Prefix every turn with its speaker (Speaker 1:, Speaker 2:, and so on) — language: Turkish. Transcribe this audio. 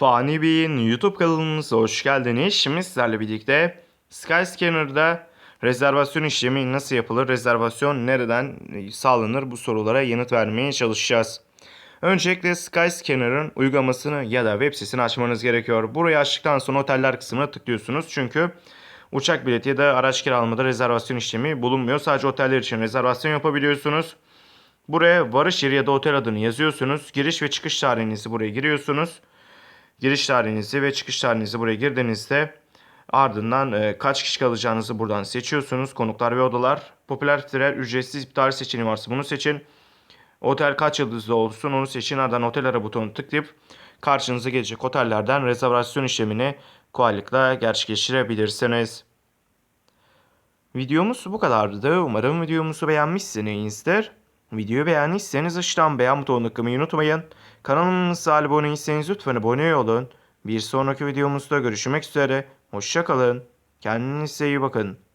Speaker 1: Fani Bey'in YouTube kanalımıza hoş geldiniz. Şimdi sizlerle birlikte Skyscanner'da rezervasyon işlemi nasıl yapılır, rezervasyon nereden sağlanır bu sorulara yanıt vermeye çalışacağız. Öncelikle Skyscanner'ın uygulamasını ya da web sitesini açmanız gerekiyor. Burayı açtıktan sonra oteller kısmına tıklıyorsunuz. Çünkü uçak bileti ya da araç kiralamada rezervasyon işlemi bulunmuyor. Sadece oteller için rezervasyon yapabiliyorsunuz. Buraya varış yeri ya da otel adını yazıyorsunuz. Giriş ve çıkış tarihinizi buraya giriyorsunuz. Giriş tarihinizi ve çıkış tarihinizi buraya girdiğinizde ardından e, kaç kişi kalacağınızı buradan seçiyorsunuz. Konuklar ve odalar. Popüler filtreler ücretsiz iptal seçeneği varsa bunu seçin. Otel kaç yıldızlı olsun onu seçin. Ardından otel ara butonunu tıklayıp karşınıza gelecek otellerden rezervasyon işlemini kolaylıkla gerçekleştirebilirsiniz. Videomuz bu kadardı. Umarım videomuzu beğenmişsinizdir. Videoyu beğendiyseniz aşağıdan beğen butonuna tıklamayı unutmayın. Kanalımıza abone değilseniz lütfen abone olun. Bir sonraki videomuzda görüşmek üzere. Hoşçakalın. Kendinize iyi bakın.